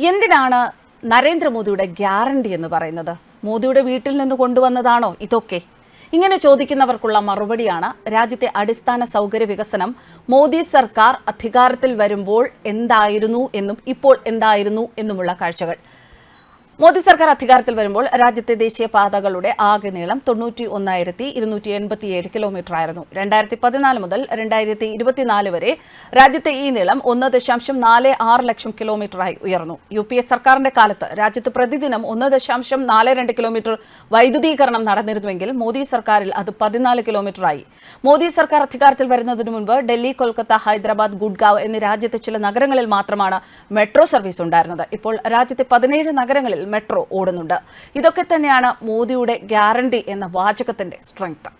എന്തിനാണ് നരേന്ദ്രമോദിയുടെ ഗ്യാരണ്ടി എന്ന് പറയുന്നത്? മോദിയുടെ വീട്ടിൽ നിന്ന് കൊണ്ടുവന്നതാണോ ഇതൊക്കെ? ഇങ്ങനെ ചോദിക്കുന്നവർക്കുള്ള മറുപടിയാണ് രാജ്യത്തെ അടിസ്ഥാന സൗകര്യ വികസനം. മോദി സർക്കാർ അധികാരത്തിൽ വരുമ്പോൾ എന്തായിരുന്നു എന്നും ഇപ്പോൾ എന്തായിരുന്നു എന്നുമുള്ള കാഴ്ചകൾ. മോദി സർക്കാർ അധികാരത്തിൽ വരുമ്പോൾ രാജ്യത്തെ ദേശീയ പാതകളുടെ ആകെ നീളം തൊണ്ണൂറ്റി ഒന്നായിരത്തി ഇരുന്നൂറ്റി എൺപത്തിയേഴ് കിലോമീറ്റർ ആയിരുന്നു രണ്ടായിരത്തി പതിനാല് മുതൽ രണ്ടായിരത്തി ഇരുപത്തിനാല് വരെ രാജ്യത്തെ ഈ നീളം ഒന്ന് ദശാംശം നാല് ആറ് ലക്ഷം കിലോമീറ്ററായി ഉയർന്നു. യു പി എ സർക്കാരിന്റെ കാലത്ത് രാജ്യത്ത് പ്രതിദിനം ഒന്ന് ദശാംശം നാല് രണ്ട് കിലോമീറ്റർ വൈദ്യുതീകരണം നടന്നിരുന്നുവെങ്കിൽ മോദി സർക്കാരിൽ അത് പതിനാല് കിലോമീറ്ററായി. മോദി സർക്കാർ അധികാരത്തിൽ വരുന്നതിന് മുൻപ് ഡൽഹി കൊൽക്കത്ത ഹൈദരാബാദ് ഗുഡ്ഗാവ് എന്നീ രാജ്യത്തെ ചില നഗരങ്ങളിൽ മാത്രമാണ് മെട്രോ സർവീസ് ഉണ്ടായിരുന്നത്. ഇപ്പോൾ രാജ്യത്തെ പതിനേഴ് നഗരങ്ങളിൽ മെട്രോ ഓടുന്നുണ്ട്. ഇതൊക്കെ തന്നെയാണ് മോദിയുടെ ഗ്യാരണ്ടി എന്ന വാചകത്തിന്റെ സ്ട്രെങ്ത്.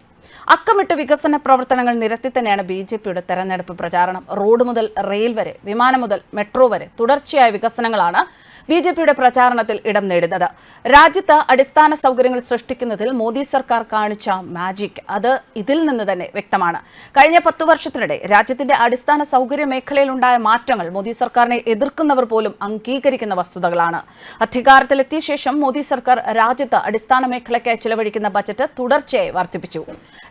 അക്കമിട്ട് വികസന പ്രവർത്തനങ്ങൾ നിരത്തി തന്നെയാണ് ബി ജെ പിയുടെ തെരഞ്ഞെടുപ്പ് പ്രചാരണം. റോഡ് മുതൽ റെയിൽ വരെ വിമാനം മുതൽ മെട്രോ വരെ തുടർച്ചയായ വികസനങ്ങളാണ് ബി ജെ പിയുടെ പ്രചാരണത്തിൽ ഇടം നേടുന്നത്. രാജ്യത്ത് അടിസ്ഥാന സൗകര്യങ്ങൾ സൃഷ്ടിക്കുന്നതിൽ മോദി സർക്കാർ കാണിച്ച മാജിക് അത് ഇതിൽ നിന്ന് തന്നെ വ്യക്തമാണ്. കഴിഞ്ഞ പത്തു വർഷത്തിനിടെ രാജ്യത്തിന്റെ അടിസ്ഥാന സൗകര്യ മേഖലയിലുണ്ടായ മാറ്റങ്ങൾ മോദി സർക്കാരിനെ എതിർക്കുന്നവർ പോലും അംഗീകരിക്കുന്ന വസ്തുതകളാണ്. അധികാരത്തിലെത്തിയ ശേഷം മോദി സർക്കാർ രാജ്യത്ത് അടിസ്ഥാന മേഖലയ്ക്കായി ചിലവഴിക്കുന്ന ബജറ്റ് തുടർച്ചയായി വർദ്ധിപ്പിച്ചു.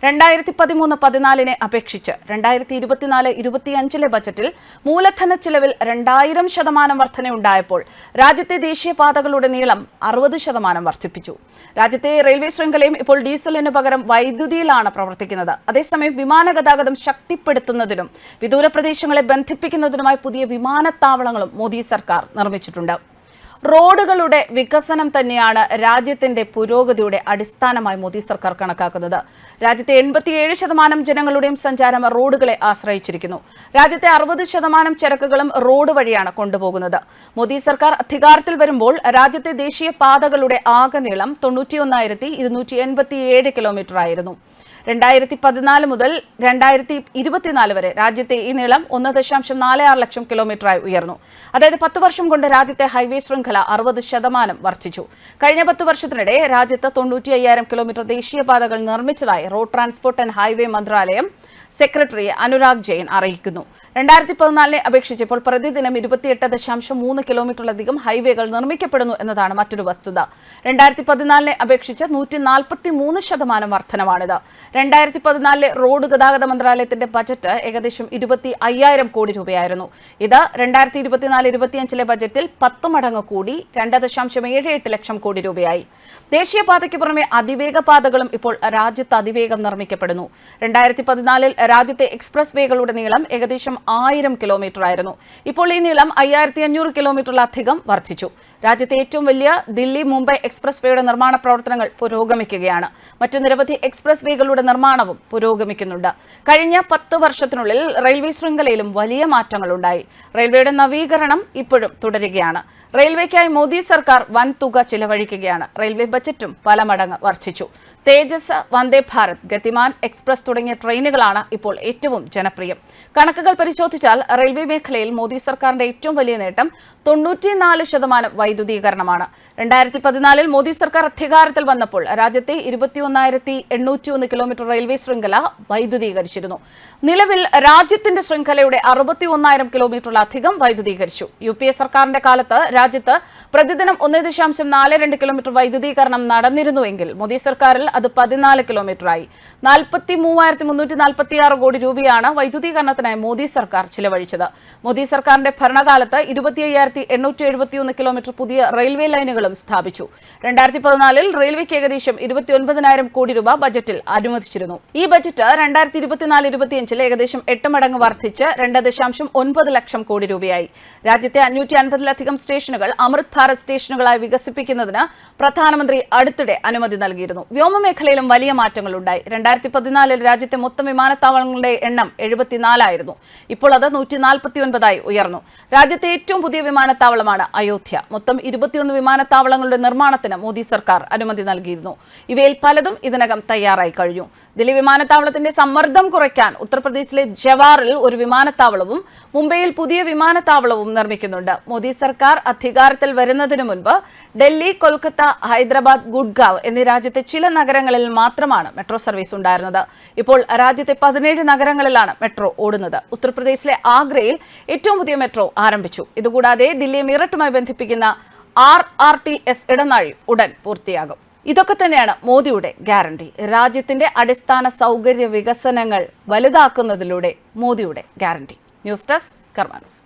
രണ്ടായിരത്തി പതിമൂന്ന് പതിനാലിനെ അപേക്ഷിച്ച് രണ്ടായിരത്തി ഇരുപത്തിനാല് ഇരുപത്തിയഞ്ചിലെ ബജറ്റിൽ മൂലധന ചിലവിൽ രണ്ടായിരം ശതമാനം വർധനയുണ്ടായപ്പോൾ രാജ്യത്തെ ദേശീയപാതകളുടെ നീളം അറുപത് ശതമാനം വർദ്ധിപ്പിച്ചു. രാജ്യത്തെ റെയിൽവേ ശൃംഖലയും ഇപ്പോൾ ഡീസലിന് പകരം വൈദ്യുതിയിലാണ് പ്രവർത്തിക്കുന്നത്. അതേസമയം വിമാന ഗതാഗതം ശക്തിപ്പെടുത്തുന്നതിനും വിദൂര പ്രദേശങ്ങളെ ബന്ധിപ്പിക്കുന്നതിനുമായി പുതിയ വിമാനത്താവളങ്ങളും മോദി സർക്കാർ നിർമ്മിച്ചിട്ടുണ്ട്. റോഡുകളുടെ വികസനം തന്നെയാണ് രാജ്യത്തിന്റെ പുരോഗതിയുടെ അടിസ്ഥാനമായി മോദി സർക്കാർ കണക്കാക്കുന്നത്. രാജ്യത്തെ എൺപത്തിയേഴ് ശതമാനം ജനങ്ങളുടെയും സഞ്ചാരം റോഡുകളെ ആശ്രയിച്ചിരിക്കുന്നു. രാജ്യത്തെ അറുപത് ശതമാനം ചരക്കുകളും റോഡ് വഴിയാണ് കൊണ്ടുപോകുന്നത്. മോദി സർക്കാർ അധികാരത്തിൽ വരുമ്പോൾ രാജ്യത്തെ ദേശീയ പാതകളുടെ ആകെ നീളം തൊണ്ണൂറ്റിയൊന്നായിരത്തി ഇരുന്നൂറ്റി എൺപത്തിയേഴ് കിലോമീറ്റർ ആയിരുന്നു. രണ്ടായിരത്തി പതിനാല് മുതൽ രണ്ടായിരത്തി ഇരുപത്തിനാല് വരെ രാജ്യത്തെ ഈ നീളം ഒന്ന് ദശാംശം നാല് ആറ് ലക്ഷം കിലോമീറ്ററായി ഉയർന്നു. അതായത് പത്ത് വർഷം കൊണ്ട് രാജ്യത്തെ ഹൈവേ ശൃംഖല അറുപത് ശതമാനം വർദ്ധിച്ചു. കഴിഞ്ഞ പത്ത് വർഷത്തിനിടെ രാജ്യത്ത് തൊണ്ണൂറ്റി അയ്യായിരം കിലോമീറ്റർ ദേശീയപാതകൾ നിർമ്മിച്ചതായി റോഡ് ട്രാൻസ്പോർട്ട് ആൻഡ് ഹൈവേ മന്ത്രാലയം സെക്രട്ടറി അനുരാഗ് ജെയിൻ അറിയിക്കുന്നു. രണ്ടായിരത്തി പതിനാലിനെ അപേക്ഷിച്ച് ഇപ്പോൾ പ്രതിദിനം ഇരുപത്തിയെട്ട് ദശാംശം മൂന്ന് കിലോമീറ്ററിലധികം ഹൈവേകൾ നിർമ്മിക്കപ്പെടുന്നു എന്നതാണ് മറ്റൊരു വസ്തുത. രണ്ടായിരത്തി പതിനാലിനെ അപേക്ഷിച്ച് നൂറ്റി നാൽപ്പത്തി മൂന്ന് ശതമാനം വർധനമാണിത്. രണ്ടായിരത്തി പതിനാലിലെ റോഡ് ഗതാഗത മന്ത്രാലയത്തിന്റെ ബജറ്റ് ഏകദേശം ഇരുപത്തി അയ്യായിരം കോടി രൂപയായിരുന്നു. ഇത് രണ്ടായിരത്തി ഇരുപത്തിനാല് ഇരുപത്തിയഞ്ചിലെ ബജറ്റിൽ പത്ത് മടങ്ങ് കൂടി രണ്ട് ദശാംശം ഏഴ് എട്ട് ലക്ഷം കോടി രൂപയായി. ദേശീയപാതയ്ക്ക് പുറമെ അതിവേഗ പാതകളും ഇപ്പോൾ രാജ്യത്ത് അതിവേഗം നിർമ്മിക്കപ്പെടുന്നു. രണ്ടായിരത്തി പതിനാലിൽ രാജ്യത്തെ എക്സ്പ്രസ് വേകളുടെ നീളം ഏകദേശം ആയിരം കിലോമീറ്റർ ആയിരുന്നു ഇപ്പോൾ ഈ നീളം അയ്യായിരത്തി അഞ്ഞൂറ് കിലോമീറ്ററിലധികം വർദ്ധിച്ചു. രാജ്യത്തെ ഏറ്റവും വലിയ ദില്ലി മുംബൈ എക്സ്പ്രസ് വേയുടെ നിർമ്മാണ പ്രവർത്തനങ്ങൾ പുരോഗമിക്കുകയാണ്. മറ്റ് നിരവധി എക്സ്പ്രസ് വേകളുടെ നിർമ്മാണവും പുരോഗമിക്കുന്നുണ്ട്. കഴിഞ്ഞ പത്ത് വർഷത്തിനുള്ളിൽ റെയിൽവേ ശൃംഖലയിലും വലിയ മാറ്റങ്ങളുണ്ടായി. റെയിൽവേയുടെ നവീകരണം ഇപ്പോഴും തുടരുകയാണ്. റെയിൽവേക്കായി മോദി സർക്കാർ വൻ തുക ചിലവഴിക്കുകയാണ്. റെയിൽവേ ബജറ്റും പല മടങ്ങ് വർദ്ധിച്ചു. തേജസ് വന്ദേ ഭാരത് ഗതിമാൻ എക്സ്പ്രസ് തുടങ്ങിയ ട്രെയിനുകളാണ് ഇപ്പോൾ ഏറ്റവും ജനപ്രിയം. കണക്കുകൾ പരിശോധിച്ചാൽ റെയിൽവേ മേഖലയിൽ മോദി സർക്കാരിന്റെ ഏറ്റവും വലിയ നേട്ടം തൊണ്ണൂറ്റിനാല് ശതമാനം വൈദ്യുതീകരണമാണ്. രണ്ടായിരത്തി പതിനാലിൽ മോദി സർക്കാർ അധികാരത്തിൽ വന്നപ്പോൾ രാജ്യത്തെ ഇരുപത്തിയൊന്നായിരത്തി എണ്ണൂറ്റി ഒന്ന് കിലോമീറ്റർ റെയിൽവേ ശൃംഖല വൈദ്യുതീകരിച്ചിരുന്നു. നിലവിൽ രാജ്യത്തിന്റെ ശൃംഖലയുടെ അറുപത്തി ഒന്നായിരം കിലോമീറ്ററിലധികം വൈദ്യുതീകരിച്ചു. യു പി എ സർക്കാരിന്റെ കാലത്ത് രാജ്യത്ത് പ്രതിദിനം ഒന്ന് ദശാംശം നാല് രണ്ട് കിലോമീറ്റർ വൈദ്യുതീകരണം നടന്നിരുന്നുവെങ്കിൽ മോദി സർക്കാരിൽ അത് പതിനാല് കിലോമീറ്ററായി. നാൽപ്പത്തി മൂവായിരത്തി മുന്നൂറ്റി നാൽപ്പത്തി ആറ് കോടി രൂപയാണ് വൈദ്യുതീകരണത്തിനായി മോദി സർക്കാർ ചിലവഴിച്ചത്. മോദി സർക്കാരിന്റെ ഭരണകാലത്ത് ഇരുപത്തി അയ്യായിരത്തി എണ്ണൂറ്റി എഴുപത്തിയൊന്ന് കിലോമീറ്റർ പുതിയ റെയിൽവേ ലൈനുകളും സ്ഥാപിച്ചു. രണ്ടായിരത്തി പതിനാലിൽ റെയിൽവേക്ക് ഏകദേശം ഇരുപത്തി ഒൻപതിനായിരം കോടി രൂപ ബജറ്റിൽ അനുവദിച്ചിരുന്നു ഈ ബജറ്റ് രണ്ടായിരത്തി ഇരുപത്തിനാല് ഇരുപത്തിയഞ്ചിൽ ഏകദേശം എട്ട് മടങ്ങ് വർദ്ധിച്ച് രണ്ട് ദശാംശം ഒൻപത് ലക്ഷം കോടി രൂപയായി. രാജ്യത്തെ അഞ്ഞൂറ്റി അൻപതിലധികം സ്റ്റേഷനുകൾ അമൃത് ഭാരത് സ്റ്റേഷനുകളായി വികസിപ്പിക്കുന്നതിന് പ്രധാനമന്ത്രി അടുത്തിടെ അനുമതി നൽകിയിരുന്നു. വ്യോമമേഖലയിലും വലിയ മാറ്റങ്ങളുണ്ടായി. രണ്ടായിരത്തി പതിനാലിൽ രാജ്യത്തെ മൊത്തം വിമാനത്താവളങ്ങളുടെ എണ്ണം എഴുപത്തിനാലായിരുന്നു. ഇപ്പോൾ അത് നൂറ്റി നാൽപ്പത്തി ഒൻപതായി ഉയർന്നു. രാജ്യത്തെ ഏറ്റവും പുതിയ വിമാനത്താവളമാണ് അയോധ്യ. മൊത്തം ഇരുപത്തിയൊന്ന് വിമാനത്താവളങ്ങളുടെ നിർമ്മാണത്തിന് മോദി സർക്കാർ അനുമതി നൽകിയിരുന്നു. ഇവയിൽ പലതും ഇതിനകം തയ്യാറായി കഴിഞ്ഞു. ദില്ലി വിമാനത്താവളത്തിന്റെ സമ്മർദ്ദം കുറയ്ക്കാൻ ഉത്തർപ്രദേശിലെ ജവാറിൽ ഒരു വിമാനത്താവളവും മുംബൈയിൽ പുതിയ വിമാനത്താവളവും നിർമ്മിക്കുന്നുണ്ട്. മോദി സർക്കാർ അധികാരത്തിൽ വരുന്നതിന് മുൻപ് ഡൽഹി കൊൽക്കത്ത ഹൈദരാബാദ് ഗുഡ്ഗാവ് എന്നീ രാജ്യത്തെ ചില നഗരങ്ങളിൽ മാത്രമാണ് മെട്രോ സർവീസ് ഉണ്ടായിരുന്നത്. ഇപ്പോൾ രാജ്യത്തെ പതിനേഴ് നഗരങ്ങളിലാണ് മെട്രോ ഓടുന്നത്. ഉത്തർപ്രദേശിലെ ആഗ്രയിൽ ഏറ്റവും പുതിയ മെട്രോ ആരംഭിച്ചു. ഇതുകൂടാതെ ദില്ലി മീററ്റുമായി ബന്ധിപ്പിക്കുന്ന ആർ ആർ ടി എസ് ഇടനാഴി ഉടൻ പൂർത്തിയാകും. ഇതൊക്കെ തന്നെയാണ് മോദിയുടെ ഗ്യാരണ്ടി. രാജ്യത്തിന്റെ അടിസ്ഥാന സൗകര്യ വികസനങ്ങൾ വലുതാക്കുന്നതിലൂടെ മോദിയുടെ ഗ്യാരണ്ടി. News desk കർമാനസ്.